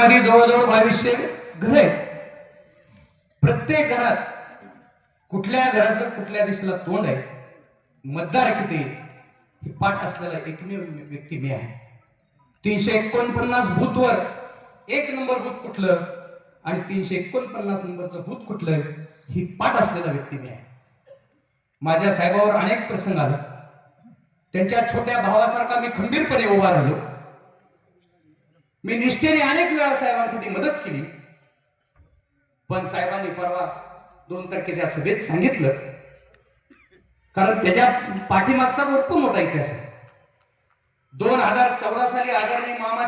आधी जवळजवळ बावीसशे घर आहेत. प्रत्येक घरात कुठल्या घराचं कुठल्या दिशेला तोंड आहे मतदार किती हे पाठ असलेला एकमेव व्यक्ती मी आहे. तीनशे एकोणपन्नास भूतवर एक नंबर भूत कुठलं आणि तीनशे एकोणपन्नास नंबरचं भूत कुठलं ही पाठ असलेला व्यक्ती मी आहे. माझ्या साहेबावर अनेक प्रसंग आले. त्यांच्या छोट्या भावासारखा मी खंबीरपणे उभा राहिलो. मी निष्ठेने अनेक वेळा साहेबांसाठी मदत केली. पण साहेबांनी परवा दोन तारखेच्या सभेत सांगितलं कारण त्याच्या पाठीमागचा भरपूर मोठा इतिहास आहे. दोन हजार चौदा साली आदरणीय मामा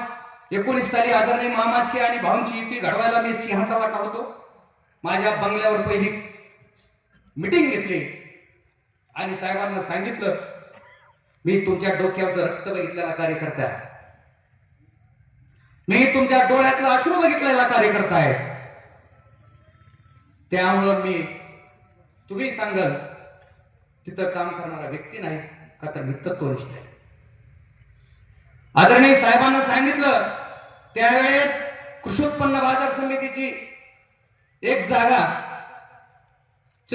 एकोणीस साली आदरणीय मामाची आणि भाऊंची युती घडवायला मी सिंहाचा वाटा होतो. माझ्या बंगल्यावर पहिली मिटिंग घेतली. आणि साहेबांना सांगितलं मी तुमच्या डोक्यावरचं रक्त बघितलेला कार्यकर्ता मी तुमच्या डोळ्यातला अश्रू बघितलेला कार्यकर्ता आहे त्यामुळं मी तुम्ही सांगाल तिथं काम करणारा व्यक्ती नाही का तर मी आहे. आदरणीय साहेबांना सांगितलं त्यावेळेस कृषी उत्पन्न बाजार समितीची एक जागा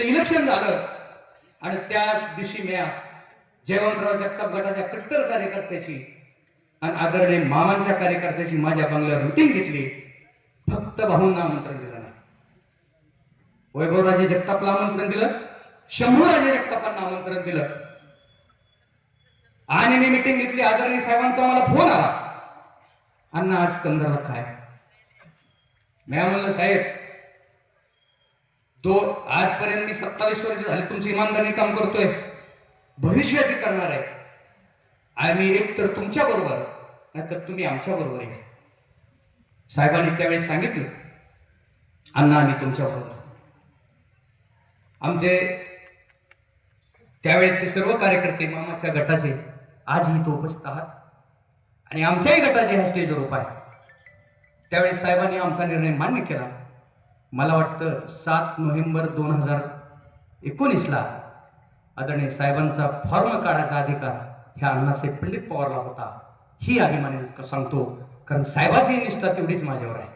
इलेक्शन झालं. आणि त्याच दिवशी म्या जयवंतराव जगताप गटाच्या कट्टर कार्यकर्त्याची आणि आदरणीय मामांच्या कार्यकर्त्याची माझ्या बंगल्यावर मिटिंग घेतली. फक्त भाऊंना आमंत्रण दिलं नाही. वैभवराजे जगतापला आमंत्रण दिलं. शंभूराजे जगतापांना आमंत्रण दिलं. आणि मी मिटिंग घेतली. आदरणीय साहेबांचा मला फोन आला. अण्णा आज कंदरला काय मी म्हणलं साहेब तो आजपर्यंत मी सत्तावीस वर्ष झाले तुमची इमानदारी काम करतोय. भविष्यात करणार आहे. आम्ही एक तर तुमच्या बरोबर नाही तर तुम्ही आमच्या बरोबर आहे साहेबांनी त्यावेळी सांगितलं अण्णा आम्ही तुमच्या बरोबर. आमचे त्यावेळेचे सर्व कार्यकर्ते मामाच्या गटाचे आजही तो उपस्थित आहात. आणि आमच्याही गटाचे ह्या स्टेजवर उपाय त्यावेळेस साहेबांनी आमचा निर्णय मान्य केला. मला वाटतं सात नोव्हेंबर दोन हजार एकोणीसला आदरणीय साहेबांचा फॉर्म काढायचा अधिकार ह्या अण्णासाहेब पंडित पवारला होता. ही अभिमाने सांगतो कारण साहेबाची निष्ठा तेवढीच माझ्यावर आहे.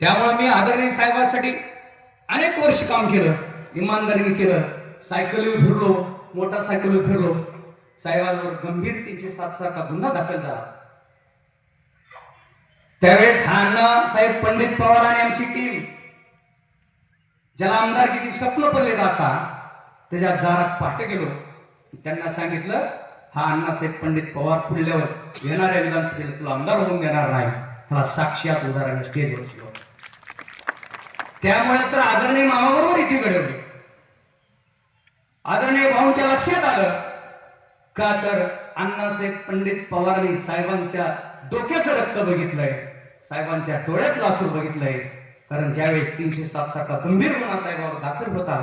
त्यामुळे मी आदरणीय साहेबांसाठी अनेक वर्ष काम केलं इमानदारीने केलं सायकलीवर फिरलो मोटरसायकलीवर फिरलो. साहेबांवर गंभीर तीनशे सात सारखा गुन्हा दाखल झाला. त्यावेळेस हा अण्णा साहेब पंडित पवार आणि आमची टीम ज्याला आमदारकीची स्वप्न पडले जाता त्याच्या दारात पाठ गेलो. त्यांना सांगितलं हा अण्णासाहेब पंडित पवार पुढल्या येणाऱ्या विधानसभेला तुला आमदार होऊन देणार नाही. त्याला साक्षात उदाहरण स्टेजवर त्यामुळे तर आदरणीय मामाबरोबर इथे घडवली. आदरणीय भाऊंच्या लक्षात आलं का तर अण्णासाहेब पंडित पवारांनी साहेबांच्या डोक्याचं रक्त बघितलंय साहेबांच्या डोळ्यात लासूर बघितलंय. कारण ज्यावेळेस तीनशे सात सारखा गंभीर गुन्हा साहेबावर दाखल होता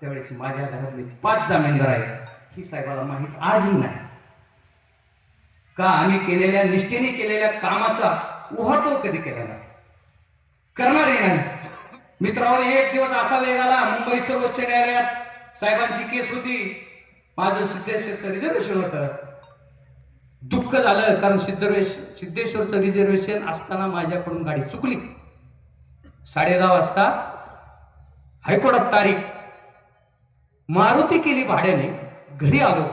त्यावेळेस माझ्या घरातले पाच जामीनदार आहेत. ही साहेबाला माहीत आजही नाही. का आम्ही केलेल्या निष्ठेने केलेल्या कामाचा उहाटो कधी केला नाही? करणारही नाही मित्रांनो एक दिवस असा वेग आला मुंबई सर्वोच्च न्यायालयात साहेबांची केस होती. माझं सिद्धेश्वरचं रिझर्वेशन होतं. दुःख झालं कारण सिद्धेश सिद्धेश्वरचं रिझर्वेशन असताना माझ्याकडून गाडी चुकली. साडे दहा वाजता हायकोर्टात तारीख. मारुती केली भाड्याने. घरी आलो.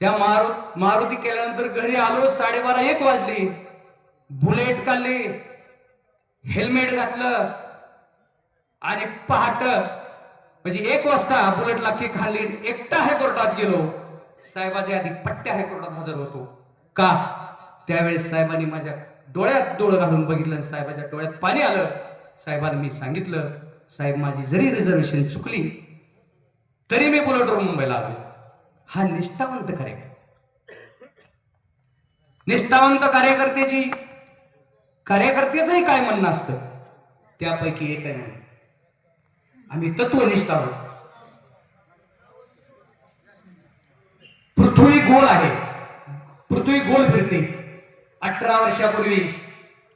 त्या मारु मारुती केल्यानंतर घरी आलो साडेबारा एक वाजली. बुलेट काढली हेल्मेट घातलं आणि पहाट म्हणजे एक वाजता बुलेटला की खाल्ली एकटा हायकोर्टात गेलो. साहेबाच्या आधी पट्ट्या हायकोर्टात हजर होतो. का? त्यावेळेस साहेबांनी माझ्या डोळ्यात डोळं घालून बघितलं साहेबाच्या डोळ्यात पाणी आलं. साहेबांनी मी सांगितलं साहेब माझी जरी रिझर्वेशन चुकली तरी मी बुलेटवर मुंबईला आलो हा निष्ठावंत कार्यकर्ता. निष्ठावंत कार्यकर्त्याची कार्यकर्त्याचंही काय म्हणणं असतं? त्यापैकी एक आहे. आम्ही तत्वनिष्ठ आहोत पृथ्वी गोल आहे. पृथ्वी गोल फिरते. अठरा वर्षापूर्वी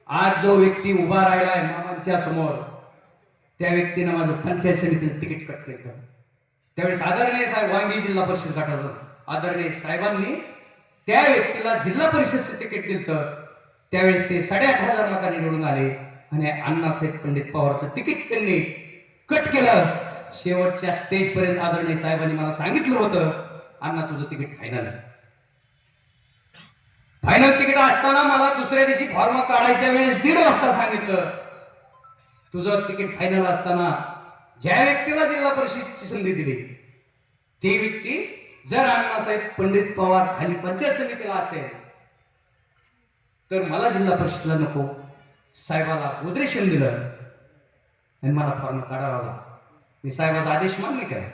आज जो व्यक्ती उभा राहिला आहे मामांच्या समोर त्या व्यक्तीनं माझं पंचायत समितीचं तिकीट कट केलं. त्यावेळेस आदरणीय साहेब वांगी जिल्हा परिषद गटातून आदरणीय साहेबांनी त्या व्यक्तीला जिल्हा परिषदचं तिकीट दिलं त्यावेळेस ते साडेआठ हजार मतांनी निवडून आले आणि अण्णासाहेब पंडित पवारचं तिकीट त्यांनी कट केलं. शेवटच्या स्टेज पर्यंत आदरणीय साहेबांनी मला सांगितलं होतं अण्णा तुझं तिकीट फायनल आहे. फायनल तिकीट असताना मला दुसऱ्या दिवशी फॉर्म काढायच्या वेळेस दीड वाजता सांगितलं तुझं तिकीट फायनल असताना ज्या व्यक्तीला जिल्हा परिषदची संधी दिली ती व्यक्ती जर अण्णासाहेब पंडित पवार खाली पंचायत समितीला असेल तर मला जिल्हा परिषदला नको. साहेबाला उद्रेशन दिलं आणि मला फॉर्म काढावा लागला. मी साहेबाचा आदेश मान्य केला.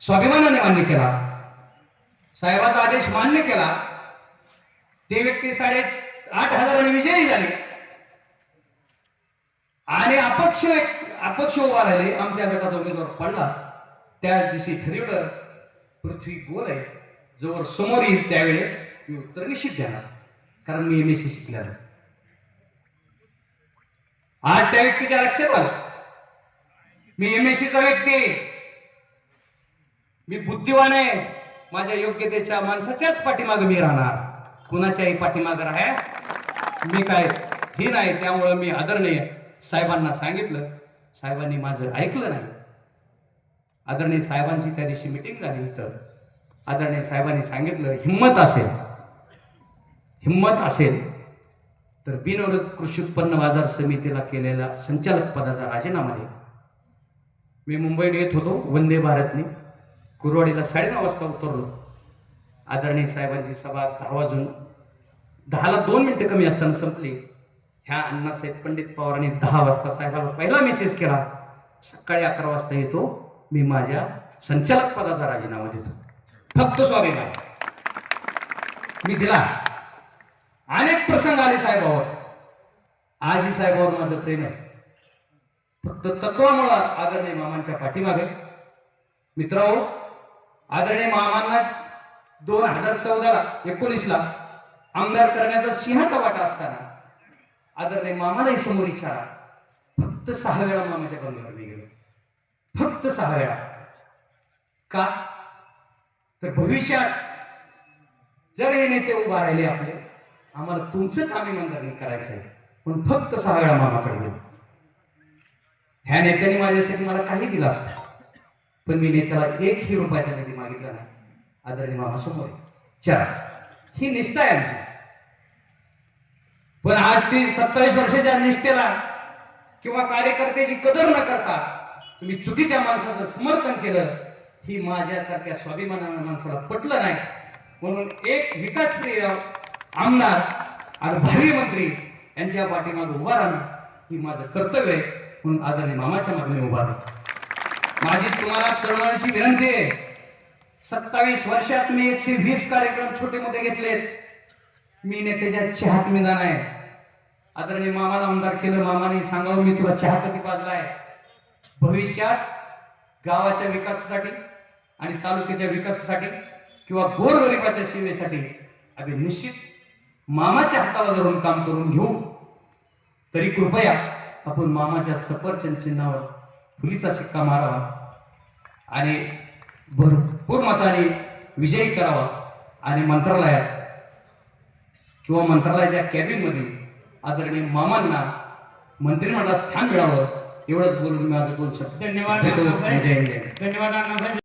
स्वाभिमानाने मान्य केला. साहेबाचा आदेश मान्य केला. ते व्यक्ती साडे आठ हजारांनी विजयी झाले. आणि अपक्ष अपक्ष उभा राहिले. आमच्या गटाचा उमेदवार पडला. त्याच दिवशी ठरवलं पृथ्वी गोल आहे जोवर समोर येईल त्यावेळेस मी उत्तर निश्चित देणार. कारण मी एम एस सी शिकलेलो. आज त्या व्यक्तीच्या लक्षात आलं. मी एम एस सीचा व्यक्ती. आहे. मी बुद्धिवान आहे. माझ्या योग्यतेच्या माणसाच्याच पाठीमागे मी राहणार. कुणाच्याही पाठीमागे राहा मी काय ही नाही त्यामुळं मी आदरणीय साहेबांना सांगितलं. साहेबांनी माझं ऐकलं नाही. आदरणीय साहेबांची त्या दिवशी मिटिंग झाली इथं. आदरणीय साहेबांनी सांगितलं हिंमत असेल हिंमत असेल तर बिनविरोध कृषी उत्पन्न बाजार समितीला केलेला संचालक पदाचा राजीनामा दे. मी मुंबईला येत होतो वंदे भारतने. कुरवाडीला साडेनऊ वाजता उतरलो. आदरणीय साहेबांची सभा दहा वाजून दहाला दोन मिनटं कमी असताना संपली. ह्या अण्णासाहेब पंडित पवारांनी दहा वाजता साहेबाला पहिला मेसेज केला. सकाळी अकरा वाजता येतो. मी माझ्या संचालक पदाचा राजीनामा देतो. फक्त स्वाभिमान. मी दिला. अनेक प्रसंग आले साहेबावर. आजही साहेबावर माझं प्रेम आहे. फक्त तत्वामुळं आदरणीय मामांच्या पाठीमागे. मित्रांनो आदरणीय मामांना दोन हजार चौदाला एकोणीसला आमदार करण्याचा सिंहाचा वाटा असताना आदरणीय मामालाही समोर विचारा फक्त सहा वेळा मामाच्या बंगल्यावर मी गेलो. फक्त सहा वेळा. का? तर भविष्यात जर हे नेते उभा राहिले आपले आम्हाला तुमचं काम इमानदारीने करायचं आहे. पण फक्त सहा वेळा मामाकडे गेलो. ह्या नेत्यांनी माझ्यासाठी मला काही दिलं असतं. पण मी नेत्याला एकही रुपयाचा निधी मागितला नाही. आदरणीय मामा समोर चार ही निष्ठा आहे आमची. पण आज ती सत्तावीस वर्षाच्या निष्ठेला किंवा कार्यकर्त्याची कदर न करता तुम्ही चुकीच्या माणसाचं समर्थन केलं ही माझ्यासारख्या स्वाभिमानाच्या माणसाला पटलं नाही. म्हणून एक विकासप्रिय आमदार आणि भावी मंत्री यांच्या पाठीमागे उभा राहणं ही माझं कर्तव्य आहे. म्हणून आदरणीय मामाच्या मागणी उभा राहतो माझी तुम्हाला तरुणांची विनंती आहे. सत्तावीस वर्षात मी एकशे वीस कार्यक्रम छोटे मोठे घेतलेत. मी नेत्याच्या चहात निदान आहे. आदरणीय मामाला आमदार केलं मामाने सांगावं मी तुला चहा कधी पाजलाय भविष्यात गावाच्या विकासासाठी आणि तालुक्याच्या विकासासाठी किंवा गोरगरिबाच्या सेवेसाठी आम्ही निश्चित मामाच्या हाताला धरून काम करून घेऊ. तरी कृपया आपण मामाच्या सफरचंद चिन्हावर फुलीचा शिक्का मारावा आणि भरपूर मताने विजयी करावा आणि मंत्रालयात किंवा मंत्रालयाच्या कॅबिनमध्ये आदरणीय मामांना मंत्रिमंडळात स्थान मिळावं एवढंच बोलून माझं दोन शब्द धन्यवाद. धन्यवाद